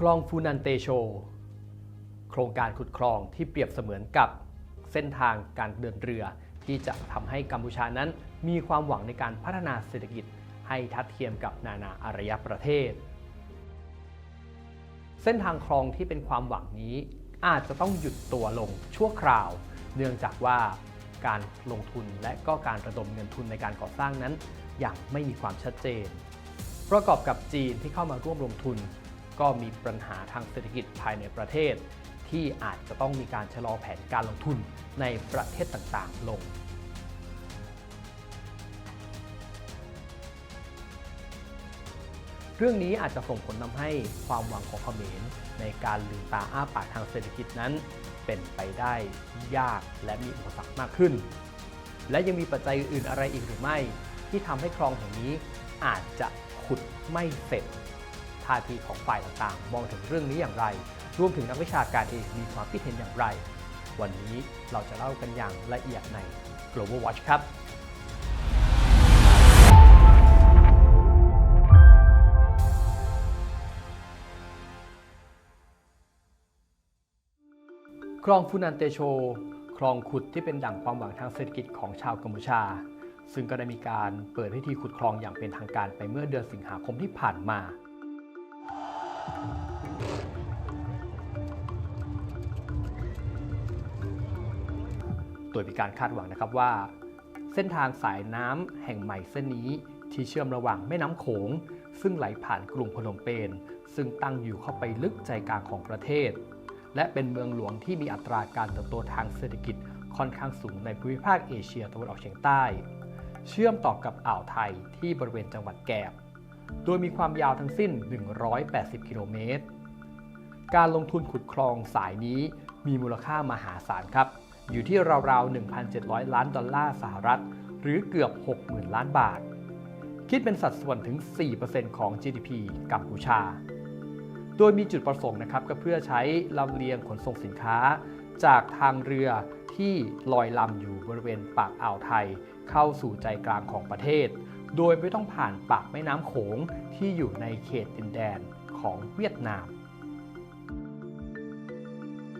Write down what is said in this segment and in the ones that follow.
คลองฟูนันเตโช โครงการขุดคลองที่เปรียบเสมือนกับเส้นทางการเดินเรือ ที่จะทำให้กัมพูชานั้น มีความหวังในการพัฒนาเศรษฐกิจให้ทัดเทียมกับนานาอารยประเทศ เส้นทางคลองที่เป็นความหวังนี้อาจจะต้องหยุดตัวลงชั่วคราว เนื่องจากว่าการลงทุนและก็การระดมเงินทุนในการก่อสร้างนั้นยังไม่มีความชัดเจน ประกอบกับจีนที่เข้ามาร่วมลงทุน ก็มีปัญหาทางเศรษฐกิจภายในประเทศ ที่อาจจะต้องมีการชะลอแผนการลงทุนในประเทศต่างๆ ลงเรื่องนี้อาจจะส่งผลทำให้ความหวังของเขมรในการลืมตาอ้าปากทางเศรษฐกิจนั้น เป็นไปได้ยากและมีอุปสรรคมากขึ้น และยังมีปัจจัยอื่นๆอะไรอีกหรือไม่ ที่ทำให้คลองแห่งนี้อาจจะขุดไม่เสร็จ ท่าทีของฝ่ายต่างๆ มองถึงเรื่องนี้อย่างไร รวมถึงนักวิชาการเองมีความคิดเห็นอย่างไร วันนี้เราจะเล่ากันอย่างละเอียดใน Global Watch ครับคลองฟูนันเตโช คลองขุดที่เป็นดั่งความหวังทางเศรษฐกิจของชาวกัมพูชา ซึ่งก็ได้มีการเปิดพิธีขุดคลองอย่างเป็นทางการไปเมื่อเดือนสิงหาคมที่ผ่านมา โดยมีการคาดหวังนะครับว่า เส้นทางสายน้ำแห่งใหม่เส้นนี้ที่เชื่อมระหว่างแม่น้ำโขง ซึ่งไหลผ่านกรุงพนมเปญซึ่งตั้งอยู่เข้าไปลึกใจกลางของประเทศ และเป็นเมืองหลวงที่มีอัตราการเติบโตทางเศรษฐกิจค่อนข้างสูงในภูมิภาคเอเชียตะวันออกเฉียงใต้ เชื่อมต่อกับอ่าวไทยที่บริเวณจังหวัดแกบ โดยมีความยาวทั้งสิ้น 180 กิโลเมตร การลงทุนขุดคลองสายนี้มีมูลค่ามหาศาลครับ อยู่ที่ราวๆ 1,700 ล้านดอลลาร์สหรัฐ หรือเกือบ 60,000 ล้านบาท คิดเป็นสัดส่วนถึง 4%ของ GDP กัมพูชา โดยมีจุดประสงค์นะครับก็เพื่อใช้ลำเลียงขนส่งสินค้า จากทางเรือที่ลอยลำอยู่บริเวณปากอ่าวไทย เข้าสู่ใจกลางของประเทศ โดยไม่ต้องผ่านปากแม่น้ำโขงที่อยู่ในเขตดินแดนของเวียดนาม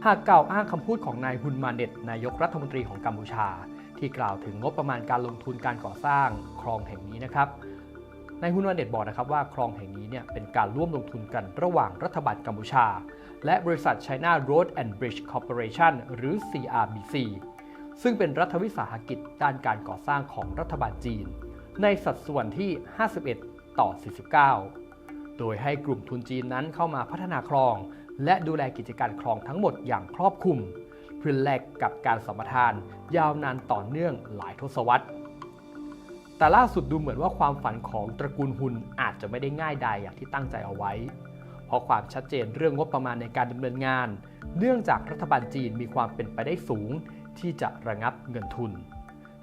หากกล่าวอ้างคำพูดของนายฮุนมาเน็ตนายกรัฐมนตรีของกัมพูชา ที่กล่าวถึงงบประมาณการลงทุนการก่อสร้างคลองแห่งนี้นะครับนายฮุนมาเน็ตบอกนะครับว่าคลองแห่งนี้เนี่ยเป็นการร่วมลงทุนกันระหว่างรัฐบาลกัมพูชา และบริษัท China Road and Bridge Corporation หรือ CRBC ซึ่งเป็นรัฐวิสาหกิจด้านการก่อสร้างของรัฐบาลจีน ในสัดส่วนที่ 51 ต่อ 49 โดยให้กลุ่มทุนจีนนั้นเข้ามาพัฒนาคลอง และดูแลกิจการคลองทั้งหมดอย่างครอบคลุม เพื่อแลกกับการสัมปทาน ยาวนานต่อเนื่องหลายทศวรรษ แต่ล่าสุดดูเหมือนว่าความฝันของตระกูลฮุนอาจจะไม่ได้ง่ายดายอย่างที่ตั้งใจเอาไว้ เพราะความชัดเจนเรื่องงบประมาณในการดำเนินงาน เนื่องจากรัฐบาลจีนมีความเป็นไปได้สูงที่จะระงับเงินทุน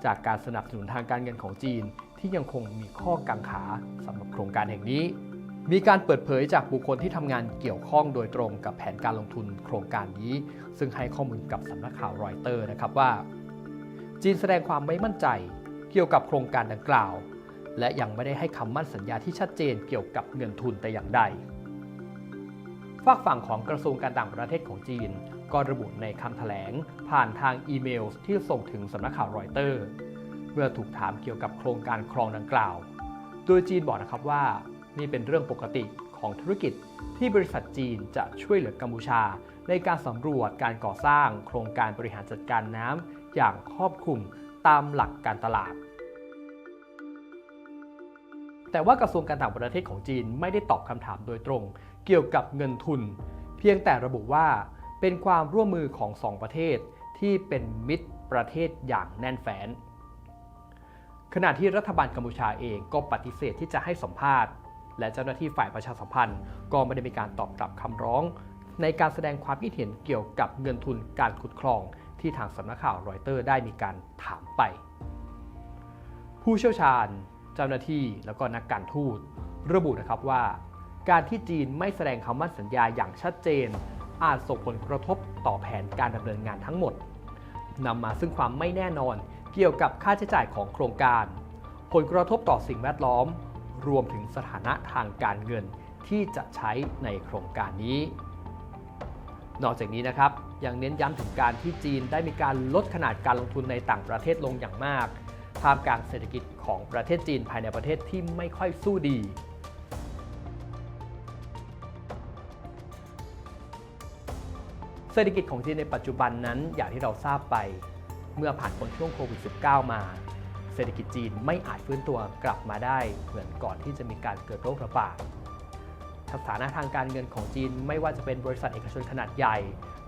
จากการสนับสนุนทางการเงินของจีน ที่ยังคงมีข้อกังขาสำหรับโครงการแห่งนี้ มีการเปิดเผยจากบุคคลที่ทำงานเกี่ยวข้องโดยตรงกับแผนการลงทุนโครงการนี้ ซึ่งให้ข้อมูลกับสำนักข่าวรอยเตอร์นะครับว่า จีนแสดงความไม่มั่นใจเกี่ยวกับโครงการดังกล่าว และยังไม่ได้ให้คำมั่นสัญญาที่ชัดเจนเกี่ยวกับเงินทุนแต่อย่างใดฝากฝั่งของกระทรวงการต่างประเทศของจีน ก็ระบุในคำแถลง ผ่านทางอีเมลที่ส่งถึงสำนักข่าวรอยเตอร์ เมื่อถูกถามเกี่ยวกับโครงการคลองดังกล่าว โดยจีนบอกนะครับว่านี่เป็นเรื่องปกติของธุรกิจที่บริษัทจีนจะช่วยเหลือกัมพูชา ในการสำรวจการก่อสร้างโครงการบริหารจัดการน้ำอย่างครอบคลุมตามหลักการตลาด แต่ว่ากระทรวงการต่างประเทศของจีนไม่ได้ตอบคำถามโดยตรง เกี่ยวกับเงินทุน เพียงแต่ระบุว่าเป็นความร่วมมือของสองประเทศที่เป็นมิตรประเทศอย่างแน่นแฟ้น ขณะที่รัฐบาลกัมพูชาเองก็ปฏิเสธที่จะให้สัมภาษณ์ และเจ้าหน้าที่ฝ่ายประชาสัมพันธ์ ก็ไม่ได้มีการตอบกลับคำร้อง ในการแสดงความคิดเห็นเกี่ยวกับเงินทุนการขุดคลองที่ทางสำนักข่าวรอยเตอร์ได้มีการถามไป ผู้เชี่ยวชาญ เจ้าหน้าที่แล้วก็นักการทูตระบุนะครับว่า การที่จีนไม่แสดงคำมั่นสัญญาอย่างชัดเจน อาจส่งผลกระทบต่อแผนการดำเนินงานทั้งหมดนำมาซึ่งความไม่แน่นอน เกี่ยวกับค่าใช้จ่ายของโครงการ ผลกระทบต่อสิ่งแวดล้อม รวมถึงสถานะทางการเงินที่จะใช้ในโครงการนี้ นอกจากนี้นะครับยังเน้นย้ำถึงการที่จีนได้มีการลดขนาดการลงทุนในต่างประเทศลงอย่างมากท่ามกลางเศรษฐกิจของประเทศจีนภายในประเทศที่ไม่ค่อยสู้ดี เศรษฐกิจของจีนในปัจจุบันนั้นอย่างที่เราทราบไป เมื่อผ่านพ้นช่วงโควิด -19 มา เศรษฐกิจจีนไม่อาจฟื้นตัวกลับมาได้เหมือนก่อนที่จะมีการเกิดโรคระบาดสถานะทางการเงินของจีนไม่ว่าจะเป็นบริษัทเอกชนขนาดใหญ่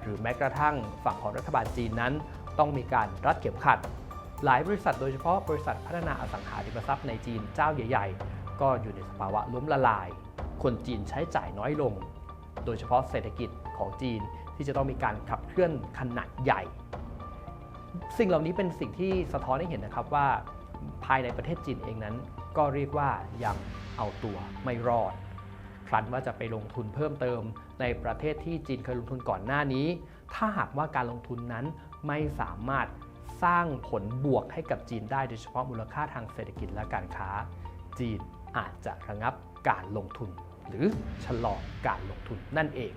หรือแม้กระทั่งฝั่งของรัฐบาลจีนนั้น ต้องมีการรัดเข็มขัด หลายบริษัทโดยเฉพาะบริษัทพัฒนาอสังหาริมทรัพย์ในจีนเจ้าใหญ่ ๆ ก็อยู่ในสภาวะล้มละลาย คนจีนใช้จ่ายน้อยลง โดยเฉพาะเศรษฐกิจของจีนที่จะต้องมีการขับเคลื่อนขนาดใหญ่ สิ่งเหล่านี้เป็นสิ่งที่สะท้อนให้เห็นนะครับว่าภายในประเทศจีนเองนั้น ก็เรียกว่ายังเอาตัวไม่รอดครั้นว่าจะไปลงทุนเพิ่มเติมในประเทศที่จีนเคยลงทุนก่อนหน้านี้ ถ้าหากว่าการลงทุนนั้นไม่สามารถสร้างผลบวกให้กับจีนได้โดยเฉพาะมูลค่าทางเศรษฐกิจและการค้า จีนอาจจะระงับการลงทุน หรือชะลอการลงทุนนั่นเอง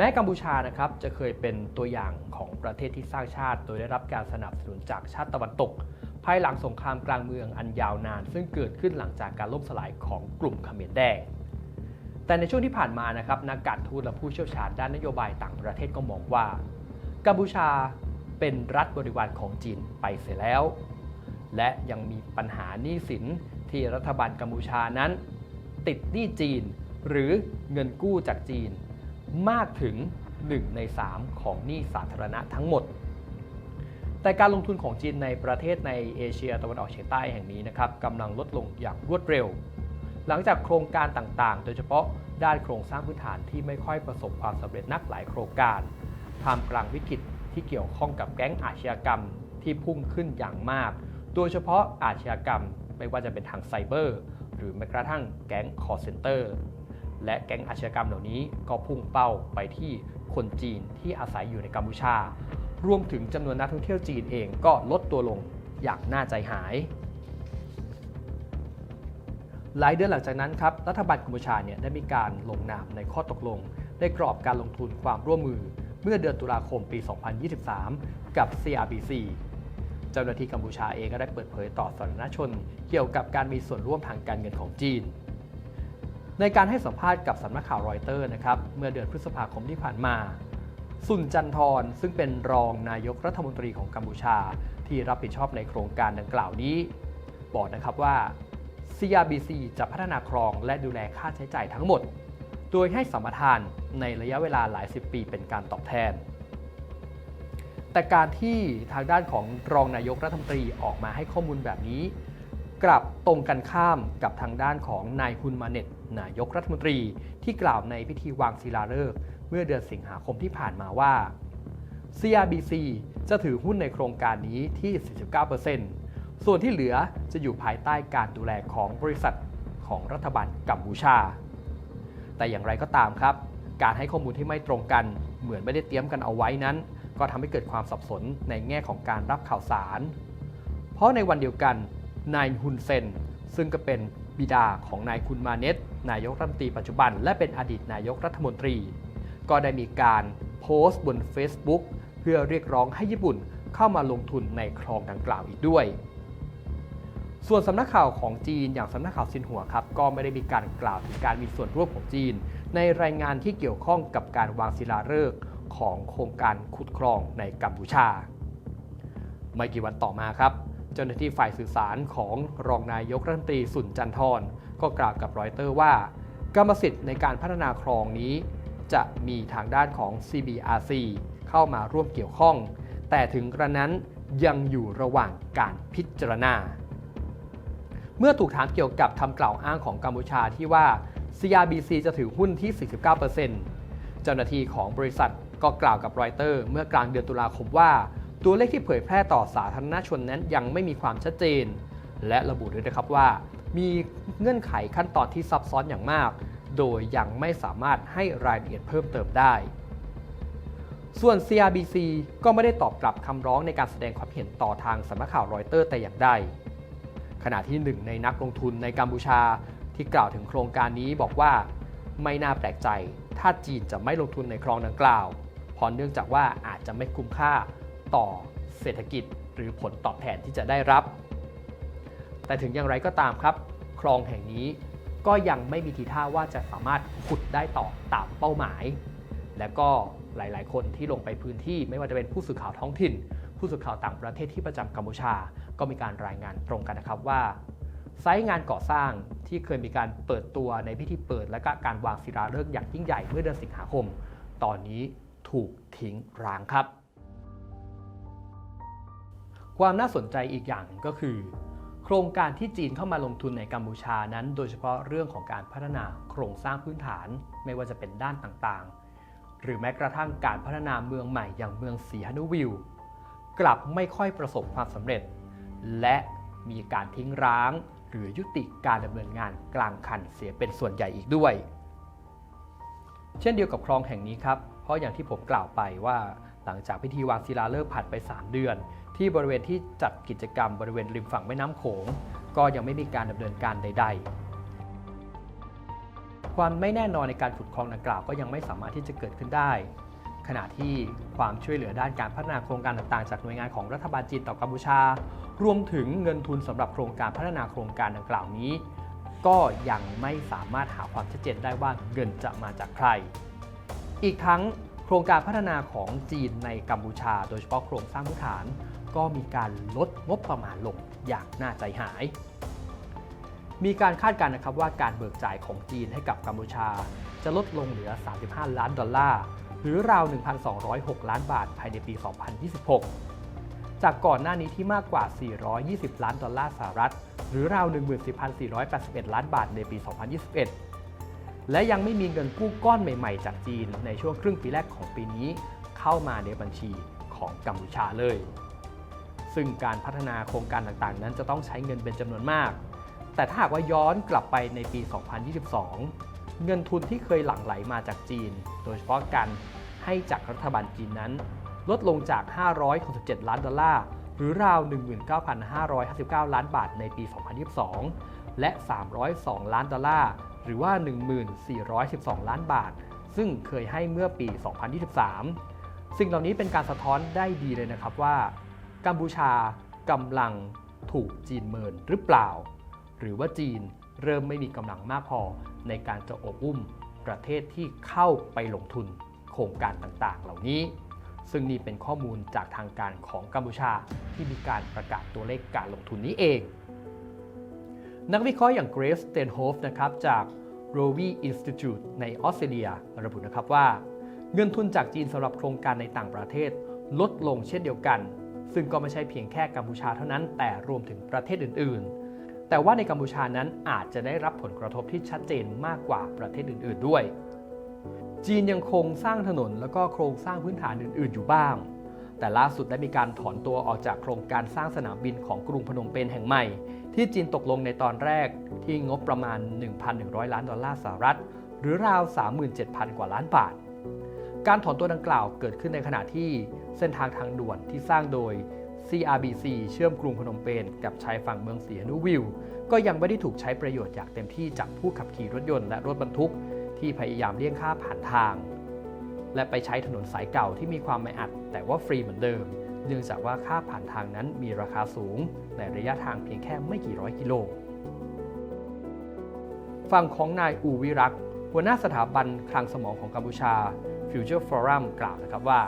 แม้กัมพูชานะครับจะเคยเป็นตัวอย่างของประเทศที่สร้างชาติ โดยได้รับการสนับสนุนจากชาติตะวันตก ภายหลังสงครามกลางเมืองอันยาวนาน ซึ่งเกิดขึ้นหลังจากการล่มสลายของกลุ่มเขมรแดงแต่ในช่วงที่ผ่านมานะครับนักการทูตและผู้เชี่ยวชาญด้านนโยบายต่างประเทศก็มองว่า กัมพูชาเป็นรัฐบริวารของจีนไปเสียแล้ว และยังมีปัญหาหนี้สินที่รัฐบาลกัมพูชานั้น ติดหนี้จีน หรือเงินกู้จากจีน มากถึง 1 ใน 3 ของหนี้สาธารณะทั้งหมด แต่การลงทุนของจีนในประเทศในเอเชียตะวันออกเฉียงใต้แห่งนี้นะครับกำลังลดลงอย่างรวดเร็ว หลังจากโครงการต่างๆ โดยเฉพาะด้านโครงสร้างพื้นฐานที่ไม่ค่อยประสบความสำเร็จนักหลายโครงการท่ามกลางวิกฤตที่เกี่ยวข้องกับแก๊งอาชญากรรมที่พุ่งขึ้นอย่างมาก โดยเฉพาะอาชญากรรมไม่ว่าจะเป็นทางไซเบอร์ หรือแม้กระทั่งแก๊งคอร์เซนเตอร์ และแก๊งอาชญากรรมเหล่านี้ก็พุ่งเป้าไปที่คนจีนที่อาศัยอยู่ในกัมพูชา รวมถึงจำนวนนักท่องเที่ยวจีนเองก็ลดตัวลงอย่างน่าใจหาย หลายเดือนหลังจากนั้นครับ รัฐบาลกัมพูชาเนี่ยได้มีการลงนามในข้อตกลงในกรอบการลงทุนความร่วมมือ เมื่อเดือนตุลาคมปี 2023 กับ CRBC เจ้าหน้าที่กัมพูชาเองก็ได้เปิดเผยต่อสาธารณชน เกี่ยวกับการมีส่วนร่วมทางการเงินของจีน ในการให้สัมภาษณ์กับสำนักข่าวรอยเตอร์นะครับเมื่อเดือนพฤษภาคมที่ผ่านมา สุนจันทรซึ่งเป็นรองนายกรัฐมนตรีของกัมพูชา ที่รับผิดชอบในโครงการดังกล่าวนี้ บอกนะครับว่า CRBC จะพัฒนาครองและดูแลค่าใช้จ่ายทั้งหมด โดยให้สัมปทานในระยะเวลาหลายสิบปีเป็นการตอบแทน แต่การที่ทางด้านของรองนายกรัฐมนตรีออกมาให้ข้อมูลแบบนี้ กลับตรงกันข้ามกับทางด้านของนายฮุนมาเน็ต นายกรัฐมนตรีที่กล่าวในพิธีวางศิลาฤกษ์เมื่อเดือนสิงหาคมที่ผ่านมาว่า CRBC จะถือหุ้นในโครงการนี้ที่ 49%ส่วนที่เหลือจะอยู่ภายใต้การดูแลของบริษัทของรัฐบาลกัมพูชา แต่อย่างไรก็ตามครับ การให้ข้อมูลที่ไม่ตรงกัน เหมือนไม่ได้เตรียมกันเอาไว้นั้น ก็ทำให้เกิดความสับสนในแง่ของการรับข่าวสาร เพราะในวันเดียวกัน นายฮุนเซนซึ่งก็เป็น บิดาของนายคุณมาเนตนายกรัฐมนตรีปัจจุบัน และเป็นอดีตนายกรัฐมนตรี ก็ได้มีการโพสต์บน Facebook เพื่อเรียกร้องให้ญี่ปุ่นเข้ามาลงทุนในคลองดังกล่าวอีกด้วย ส่วนสำนักข่าวของจีนอย่างสำนักข่าวซินหัวครับก็ไม่ได้มีการกล่าวถึงการมีส่วนร่วมของจีน ในรายงานที่เกี่ยวข้องกับการวางศิลาฤกษ์ของโครงการขุดคลองในกัมพูชา ไม่กี่วันต่อมาครับ เจ้าหน้าที่ฝ่ายสื่อสารของรองนายกรัฐมนตรีสุนจันทรก็กล่าวกับรอยเตอร์ว่า กรรมสิทธิ์ในการพัฒนาคลองนี้ จะมีทางด้านของ CBRC เข้ามาร่วมเกี่ยวข้อง แต่ถึงกระนั้นยังอยู่ระหว่างการพิจารณา เมื่อถูกถามเกี่ยวกับคำกล่าวอ้างของกัมพูชาที่ว่า CRBC จะถือหุ้นที่ 49%เจ้าหน้าที่ของบริษัทก็กล่าวกับรอยเตอร์ เมื่อกลางเดือนตุลาคมว่า ตัวเลขที่เผยแพร่ต่อสาธารณชนนั้นยังไม่มีความชัดเจน และระบุด้วยนะครับว่า มีเงื่อนไขขั้นตอนที่ซับซ้อนอย่างมาก โดยยังไม่สามารถให้รายละเอียดเพิ่มเติมได้ ส่วน CRBC ก็ไม่ได้ตอบกลับคำร้องในการแสดงความเห็นต่อทางสำนักข่าวรอยเตอร์แต่อย่างใดขณะที่หนึ่งในนักลงทุนในกัมพูชาที่กล่าวถึงโครงการนี้บอกว่า ไม่น่าแปลกใจ ถ้าจีนจะไม่ลงทุนในคลองดังกล่าวเพราะเนื่องจากว่าอาจจะไม่คุ้มค่า ต่อเศรษฐกิจหรือผลตอบแทนที่จะได้รับ แต่ถึงอย่างไรก็ตามครับ คลองแห่งนี้ก็ยังไม่มีทีท่าว่าจะสามารถขุดได้ต่อตามเป้าหมาย และก็หลาย ๆ คนที่ลงไปพื้นที่ไม่ว่าจะเป็นผู้สื่อข่าวท้องถิ่น ผู้สื่อข่าวต่างประเทศที่ประจำกัมพูชา ก็มีการรายงานตรงกันนะครับว่าไซต์งานก่อสร้างที่เคยมีการเปิดตัวในพิธีเปิด และก็การวางศิลาฤกษ์อย่างยิ่งใหญ่เมื่อเดือนสิงหาคม ตอนนี้ถูกทิ้งร้างครับ ความน่าสนใจอีกอย่างก็คือ โครงการที่จีนเข้ามาลงทุนในกัมพูชานั้น โดยเฉพาะเรื่องของการพัฒนาโครงสร้างพื้นฐานไม่ว่าจะเป็นด้านต่างๆ หรือแม้กระทั่งการพัฒนาเมืองใหม่อย่างเมืองสีฮานุวิว กลับไม่ค่อยประสบความสำเร็จ และมีการทิ้งร้าง หรือยุติการดำเนินงานกลางคันเสียเป็นส่วนใหญ่อีกด้วย เช่นเดียวกับคลองแห่งนี้ครับ เพราะอย่างที่ผมกล่าวไปว่าหลังจากพิธีวางศิลาฤกษ์ผ่านไป 3 เดือน ที่บริเวณที่จัดกิจกรรมบริเวณริมฝั่งแม่น้ำโขง ก็ยังไม่มีการดำเนินการใด ๆ ความไม่แน่นอนในการขุดคลองดังกล่าวก็ยังไม่สามารถที่จะเกิดขึ้นได้ ขณะที่ความช่วยเหลือด้านการพัฒนาโครงการต่างๆ จากหน่วยงานของรัฐบาลจีนต่อกัมพูชา รวมถึงเงินทุนสำหรับโครงการพัฒนาโครงการดังกล่าวนี้ ก็ยังไม่สามารถหาความชัดเจนได้ว่าเงินจะมาจากใคร อีกทั้งโครงการพัฒนาของจีนในกัมพูชา โดยเฉพาะโครงสร้างพื้นฐาน ก็มีการลดงบประมาณลงอย่างน่าใจหาย มีการคาดการณ์นะครับว่าการเบิกจ่ายของจีนให้กับกัมพูชา จะลดลงเหลือ 35 ล้านดอลลาร์หรือราว 1,206 ล้านบาทภายในปี 2026 จากก่อนหน้านี้ที่มากกว่า 420 ล้านดอลลาร์สหรัฐ หรือราว 14,481 ล้านบาทในปี 2021 และยังไม่มีเงินกู้ก้อนใหม่ๆ จากจีนในช่วงครึ่งปีแรกของปีนี้ เข้ามาในบัญชีของกัมพูชาเลย ซึ่งการพัฒนาโครงการต่างๆ นั้นจะต้องใช้เงินเป็นจำนวนมาก แต่ถ้าหากว่าย้อนกลับไปในปี 2022 เงินทุนที่เคยหลั่งไหลมาจากจีน โดยเฉพาะการให้จากรัฐบาลจีนนั้น ลดลงจาก 567 ล้านดอลลาร์ หรือราว 19,559 ล้านบาทในปี 2022 และ 302 ล้านดอลลาร์ หรือว่า 1412 ล้านบาท ซึ่งเคยให้เมื่อปี 2023 สิ่งเหล่านี้เป็นการสะท้อนได้ดีเลยนะครับว่า กัมพูชากำลังถูกจีนเมินหรือเปล่า หรือว่าจีนเริ่มไม่มีกำลังมากพอในการจะอบอุ้มประเทศที่เข้าไปลงทุนโครงการต่างๆ เหล่านี้ ซึ่งนี่เป็นข้อมูลจากทางการของกัมพูชาที่มีการประกาศตัวเลขการลงทุนนี้เอง นักวิเคราะห์อย่างเกรซสเตนโฮฟนะครับจาก r o v i Institute ในออสเตรเลียระบุนะครับว่า เงินทุนจากจีนสำหรับโครงการในต่างประเทศลดลงเช่นเดียวกัน ซึ่งก็ไม่ใช่เพียงแค่กัมพูชาเท่านั้นแต่รวมถึงประเทศอื่น ๆ แต่ว่าในกัมพูชานั้นอาจจะได้รับผลกระทบที่ชัดเจนมากกว่าประเทศอื่น ๆ ด้วย จีนยังคงสร้างถนนแล้วก็โครงสร้างพื้นฐานอื่น ๆ อยู่บ้าง แต่ล่าสุดได้มีการถอนตัวออกจากโครงการสร้างสนามบินของกรุงพนมเปญแห่งใหม่ ที่จีนตกลงในตอนแรกที่งบประมาณ 1,100 ล้านดอลลาร์สหรัฐ หรือราว 37,000 กว่าล้านบาท การถอนตัวดังกล่าวเกิดขึ้นในขณะที่เส้นทางทางด่วนที่สร้างโดย CRBC เชื่อมกรุงพนมเปญกับชายฝั่งเมืองสีฮานุวิว ก็ยังไม่ได้ถูกใช้ประโยชน์อย่างเต็มที่จากผู้ขับขี่รถยนต์และรถบรรทุกที่พยายามเลี่ยงค่าผ่านทาง และไปใช้ถนนสายเก่าที่มีความไม่อัด แต่ว่าฟรีเหมือนเดิม เนื่องจากว่าค่าผ่านทางนั้นมีราคาสูง ในระยะทางเพียงแค่ไม่กี่ร้อยกิโลฝั่งของนายอูวิรัก หัวหน้าสถาบันคลังสมองของกัมพูชา Future Forum กล่าวนะครับว่า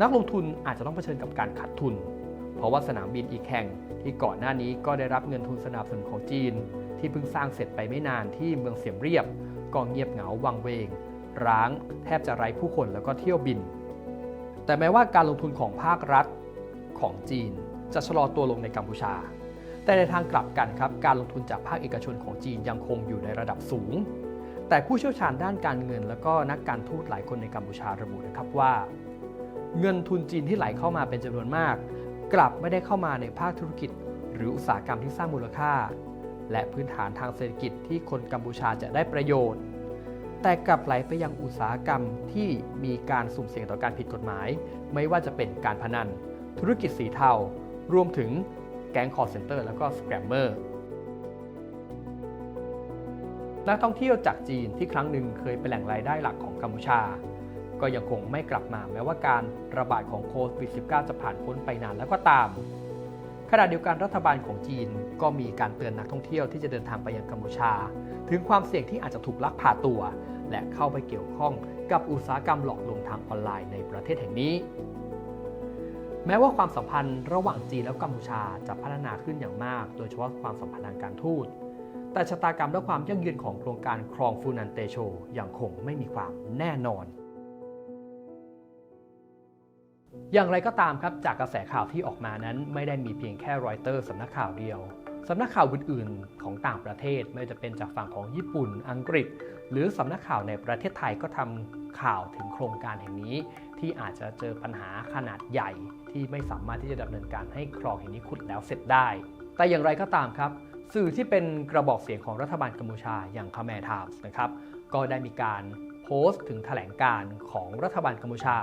นักลงทุนอาจจะต้องเผชิญกับการขาดทุน เพราะว่าสนามบินอีกแห่งที่ก่อนหน้านี้ก็ได้รับเงินทุนสนับสนุนของจีน ที่เพิ่งสร้างเสร็จไปไม่นานที่เมืองเสียมเรียบก็เงียบเหงาวังเวง ร้างแทบจะไร้ผู้คนแล้วก็เที่ยวบิน แต่แม้ว่าการลงทุนของภาครัฐของจีน จะชะลอตัวลงในกัมพูชา แต่ในทางกลับกันครับการลงทุนจากภาคเอกชนของจีนยังคงอยู่ในระดับสูง แต่ผู้เชี่ยวชาญด้านการเงิน และก็นักการทูตหลายคนในกัมพูชาระบุนะครับว่า เงินทุนจีนที่ไหลเข้ามาเป็นจำนวนมาก กลับไม่ได้เข้ามาในภาคธุรกิจ หรืออุตสาหกรรมที่สร้างมูลค่า และพื้นฐานทางเศรษฐกิจที่คนกัมพูชาจะได้ประโยชน์ แต่กลับไหลไปยังอุตสาหกรรมที่มีการสุ่มเสี่ยงต่อการผิดกฎหมาย ไม่ว่าจะเป็นการพนัน ธุรกิจสีเทารวมถึงแก๊งคอร์เซนเตอร์ แล้วก็สแกรมเมอร์ นักท่องเที่ยวจากจีนที่ครั้งหนึ่งเคยเป็นแหล่งรายได้หลักของกัมพูชา ก็ยังคงไม่กลับมาแม้ว่าการระบาดของโควิด -19 จะผ่านพ้นไปนานแล้วก็ตาม ขณะเดียวกันรัฐบาลของจีนก็มีการเตือนนักท่องเที่ยวที่จะเดินทางไปยังกัมพูชา ถึงความเสี่ยงที่อาจจะถูกลักพาตัว และเข้าไปเกี่ยวข้องกับอุตสาหกรรมหลอกลวงทางออนไลน์ในประเทศแห่งนี้แม้ว่าความสัมพันธ์ระหว่างจีนและกัมพูชาจะพัฒนาขึ้นอย่างมาก โดยเฉพาะความสัมพันธ์ทางการทูต แต่ชะตากรรมและความยั่งยืนของโครงการครองฟูนันเตโชยังคงไม่มีความแน่นอน อย่างไรก็ตามครับจากกระแสข่าวที่ออกมานั้น ไม่ได้มีเพียงแค่รอยเตอร์สำนักข่าวเดียวสำนักข่าวอื่นๆ ของต่างประเทศไม่ว่าจะเป็นจากฝั่งของญี่ปุ่น อังกฤษ หรือสำนักข่าวในประเทศไทยก็ทำข่าวถึงโครงการแห่งนี้ ที่อาจจะเจอปัญหาขนาดใหญ่ที่ไม่สามารถที่จะดำเนินการให้คลองแห่งนี้ขุดแล้วเสร็จได้ แต่อย่างไรก็ตามครับ สื่อที่เป็นกระบอกเสียงของรัฐบาลกัมพูชาอย่างคาแมร์ไทมส์นะครับก็ได้มีการโพสต์ถึงแถลงการของรัฐบาลกัมพูชา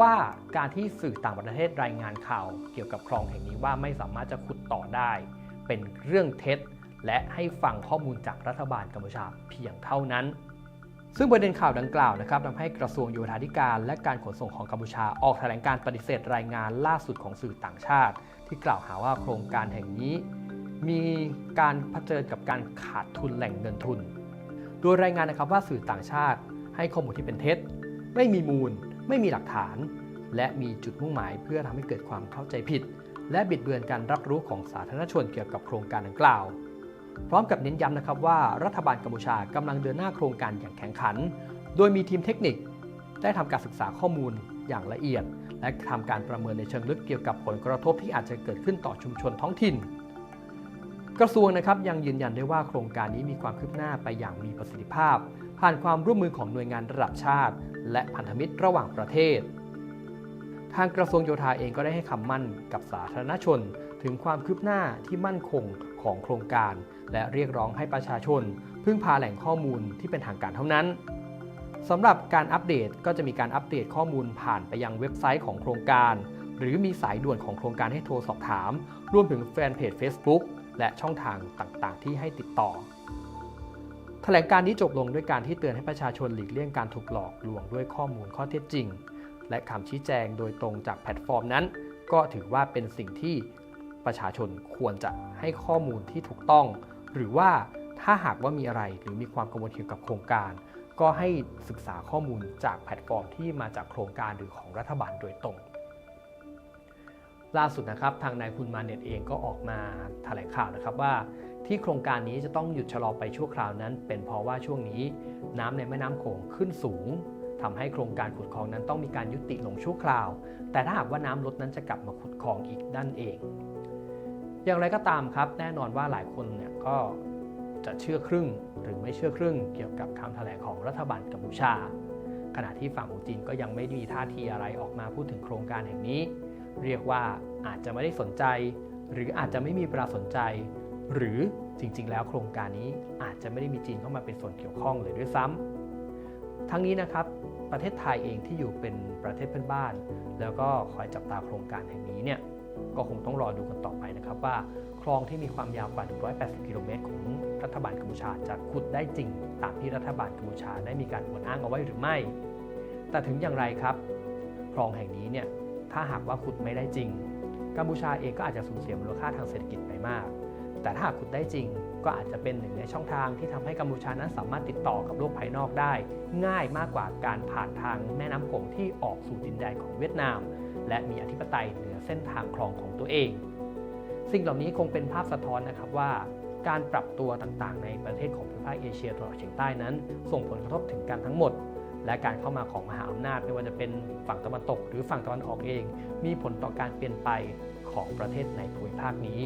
ว่าการที่สื่อต่างประเทศรายงานข่าว เกี่ยวกับคลองแห่งนี้ว่าไม่สามารถจะขุดต่อได้ เป็นเรื่องเท็จ และให้ฟังข้อมูลจากรัฐบาลกัมพูชาเพียงเท่านั้น ซึ่งประเด็นข่าวดังกล่าวนะครับทำให้กระทรวงโยธาธิการ และการขนส่งของกัมพูชาออกแถลงการปฏิเสธรายงานล่าสุดของสื่อต่างชาติ ที่กล่าวหาว่าโครงการแห่งนี้ มีการเผชิญกับการขาดทุนแหล่งเงินทุน โดยรายงานนะครับว่าสื่อต่างชาติให้ข้อมูลที่เป็นเท็จ ไม่มีมูล ไม่มีหลักฐาน และมีจุดมุ่งหมายเพื่อทำให้เกิดความเข้าใจผิด และบิดเบือนการรับรู้ของสาธารณชนเกี่ยวกับโครงการดังกล่าว พร้อมกับเน้นย้ำนะครับว่ารัฐบาลกัมพูชากำลังเดินหน้าโครงการอย่างแข่งขัน โดยมีทีมเทคนิค ได้ทำการศึกษาข้อมูลอย่างละเอียด และทำการประเมินในเชิงลึกเกี่ยวกับผลกระทบที่อาจจะเกิดขึ้นต่อชุมชนท้องถิ่น กระทรวงนะครับยังยืนยันได้ว่าโครงการนี้มีความคืบหน้าไปอย่างมีประสิทธิภาพ ผ่านความร่วมมือของหน่วยงานระดับชาติ และพันธมิตรระหว่างประเทศ ทางกระทรวงโยธาเองก็ได้ให้คำมั่นกับสาธารณชน ถึงความคืบหน้าที่มั่นคงของโครงการ และเรียกร้องให้ประชาชน พึ่งพาแหล่งข้อมูลที่เป็นทางการเท่านั้นสำหรับการอัปเดตก็จะมีการอัปเดตข้อมูลผ่านไปยังเว็บไซต์ของโครงการ หรือมีสายด่วนของโครงการให้โทรสอบถาม รวมถึงแฟนเพจ Facebook และช่องทางต่างๆ ที่ให้ติดต่อ แถลงการนี้จบลงด้วยการที่เตือนให้ประชาชนหลีกเลี่ยงการถูกหลอกลวงด้วยข้อมูลข้อเท็จจริง และคำชี้แจงโดยตรงจากแพลตฟอร์มนั้น ก็ถือว่าเป็นสิ่งที่ประชาชนควรจะให้ข้อมูลที่ถูกต้อง หรือว่าถ้าหากว่ามีอะไรหรือมีความกังวลเกี่ยวกับโครงการ ก็ให้ศึกษาข้อมูลจากแพลตฟอร์มที่มาจากโครงการหรือของรัฐบาลโดยตรง ล่าสุดนะครับทางนายคุณมาเน็ตเองก็ออกมาแถลงข่าวนะครับว่าที่โครงการนี้จะต้องหยุดชะลอไปชั่วคราวนั้น เป็นเพราะว่าช่วงนี้น้ำในแม่น้ำโขงขึ้นสูงทำให้โครงการขุดคลองนั้นต้องมีการยุติลงชั่วคราว แต่ถ้าหากว่าน้ำลดนั้นจะกลับมาขุดคลองอีกนั่นเอง อย่างไรก็ตามครับ แน่นอนว่าหลายคนเนี่ยก็จะเชื่อครึ่งหรือไม่เชื่อครึ่ง เกี่ยวกับคำแถลงของรัฐบาลกัมพูชา ขณะที่ฝั่งของจีนก็ยังไม่มีท่าทีอะไรออกมาพูดถึงโครงการแห่งนี้ เรียกว่าอาจจะไม่ได้สนใจ หรืออาจจะไม่มีประสนใจ หรือจริงๆ แล้วโครงการนี้อาจจะไม่ได้มีจีนเข้ามาเป็นส่วนเกี่ยวข้องเลยด้วยซ้ำทั้งนี้นะครับประเทศไทยเองที่อยู่เป็นประเทศเพื่อนบ้าน แล้วก็คอยจับตาโครงการแห่งนี้เนี่ยก็คงต้องรอดูกันต่อไปนะครับว่าคลองที่มีความยาวกว่า 180 กิโลเมตรของรัฐบาลกัมพูชาจะขุดได้จริง ตามที่รัฐบาลกัมพูชาได้มีการอวดอ้างเอาไว้หรือไม่ แต่ถึงอย่างไรครับ คลองแห่งนี้เนี่ย ถ้าหากว่าขุดไม่ได้จริง กัมพูชาเองก็อาจจะสูญเสียมูลค่าทางเศรษฐกิจไปมาก แต่ถ้าหากขุดได้จริง ก็อาจจะเป็นหนึ่งในช่องทางที่ทำให้กัมพูชานั้นสามารถติดต่อกับโลกภายนอกได้ ง่ายมากกว่าการผ่านทางแม่น้ำโขงที่ออกสู่ดินแดนของเวียดนาม และมีอธิปไตยเหนือเส้นทางคลองของตัวเอง สิ่งเหล่านี้คงเป็นภาพสะท้อนนะครับว่าการปรับตัวต่างๆ ในประเทศของภูมิภาคเอเชียตะวันออกเฉียงใต้นั้น ส่งผลกระทบถึงกันทั้งหมด และการเข้ามาของมหาอำนาจไม่ว่าจะเป็นฝั่งตะวันตก หรือฝั่งตะวันออกเอง มีผลต่อการเปลี่ยนไปของประเทศในภูมิภาคนี้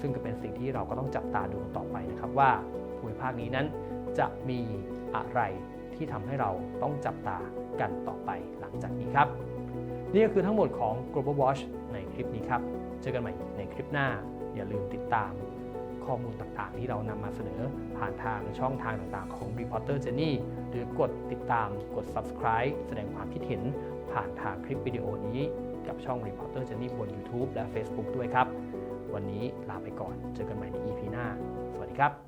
ซึ่งก็เป็นสิ่งที่เราก็ต้องจับตาดูต่อไปนะครับว่าภูมิภาคนี้นั้นจะมีอะไรที่ทำให้เราต้องจับตากันต่อไปหลังจากนี้ครับ นี่ก็คือทั้งหมดของ Global Watch ในคลิปนี้ครับ เจอกันใหม่ในคลิปหน้า อย่าลืมติดตามข้อมูลต่างๆ ที่เรานำมาเสนอผ่านทางช่องทางต่างๆ ของ Reporter Journey รือกดติดตามกด subscribe แสดงความคิดเห็นผ่านทางคลิปวิดีโอนี้กับช่อง Reporter Journey บน YouTube และ Facebook ด้วยครับ วันนี้ลาไปก่อน เจอกันใหม่ใน EP หน้า สวัสดีครับ